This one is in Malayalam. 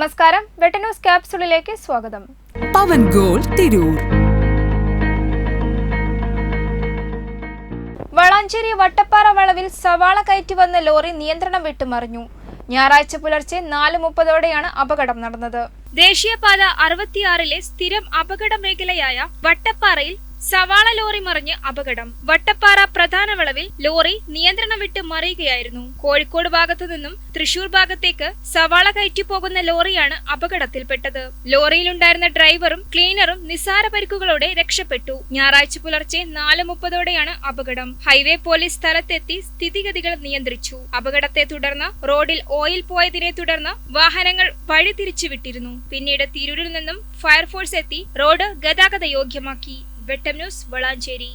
നമസ്കാരം. വെട്ടന്യൂസ് ക്യാപ്സുളിലേക്ക് സ്വാഗതം. പവൻ ഗോൾ തിരൂർ. വളാഞ്ചേരി വട്ടപ്പാറ വളവിൽ സവാള കയറ്റി വന്ന ലോറി നിയന്ത്രണം വിട്ടുമറിഞ്ഞു. ഞായറാഴ്ച പുലർച്ചെ നാല് മുപ്പതോടെയാണ് അപകടം നടന്നത്. ദേശീയപാത അറുപത്തിയാറിലെ സ്ഥിരം അപകട മേഖലയായ വട്ടപ്പാറയിൽ സവാള ലോറി മറിഞ്ഞ് അപകടം. വട്ടപ്പാറ പ്രധാന വളവിൽ ലോറി നിയന്ത്രണം വിട്ട് മറിയുകയായിരുന്നു. കോഴിക്കോട് ഭാഗത്തു നിന്നും തൃശൂർ ഭാഗത്തേക്ക് സവാള കയറ്റി പോകുന്ന ലോറിയാണ് അപകടത്തിൽപ്പെട്ടത്. ലോറിയിലുണ്ടായിരുന്ന ഡ്രൈവറും ക്ലീനറും നിസ്സാര പരിക്കുകളോടെ രക്ഷപ്പെട്ടു. ഞായറാഴ്ച പുലർച്ചെ നാല് മുപ്പതോടെയാണ് അപകടം. ഹൈവേ പോലീസ് സ്ഥലത്തെത്തി സ്ഥിതിഗതികൾ നിയന്ത്രിച്ചു. അപകടത്തെ തുടർന്ന് റോഡിൽ ഓയിൽ പോയതിനെ തുടർന്ന് വാഹനങ്ങൾ വഴിതിരിച്ചു വിട്ടിരുന്നു പിന്നീട് തിരൂരിൽ നിന്നും ഫയർഫോഴ്സ് എത്തി റോഡ് ഗതാഗത യോഗ്യമാക്കി വെട്ടം ന്യൂസ് വളാഞ്ചേരി